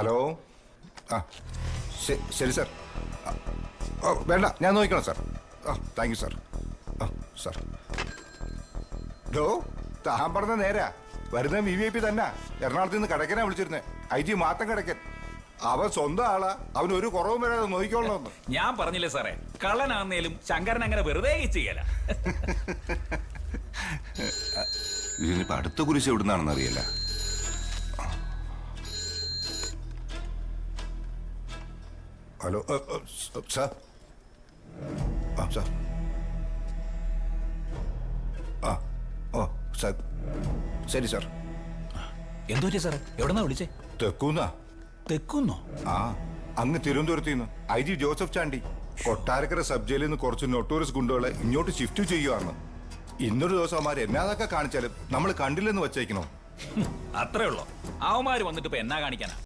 Hello? ആ ശരി sir. ഓ വേണ്ട ഞാൻ നോക്കണം സാർ. ആ താങ്ക് യു സാർ. ആ സാർ. ഡോ താൻ പറഞ്ഞ നേരാ. വരുന്ന വി വി ഐ പി തന്നെ. എറണാകുളത്ത് നിന്ന് കടക്കനാ വിളിച്ചിരുന്നേ. I G മാത്തം കിടക്കൻ. അവൻ സ്വന്തം ആളാ. അവൻ ഒരു കുറവും വരാതെ നോക്കിക്കോളണമെന്ന്. ഞാൻ പറഞ്ഞില്ലേ സാറേ കള്ളനാന്നേലും ശങ്കരൻ അങ്ങനെ വെറുതെ ചെയ്യല. ഇതിനിപ്പോ അടുത്ത കുരിശ് എവിടുന്നാണെന്ന് അറിയില്ല. ഹലോ സാർ ആ സാർ ആ ഓ സാർ ശരി സാർ എന്തോ സാറേ? എവിടെന്നാ വിളിച്ചേ? തെക്കൂന്നാ. തെക്കുന്നോ? ആ അങ്ങ് തിരുവനന്തപുരത്ത് നിന്ന് I G Joseph Chandy. Kottarakkara sub ജയിലിൽ നിന്ന് കുറച്ച് നൊട്ടോറിയസ് ഗുണ്ടകളെ ഇങ്ങോട്ട് ഷിഫ്റ്റ് ചെയ്യുവാണ് ഇന്നൊരു ദിവസം അവന്മാർ എന്നാതൊക്കെ കാണിച്ചാലും നമ്മൾ കണ്ടില്ലെന്ന് വെച്ചേക്കണോ? അത്രേ ഉള്ളോ. അവന്മാര് വന്നിട്ട് ഇപ്പൊ എന്നാ കാണിക്കാനാ?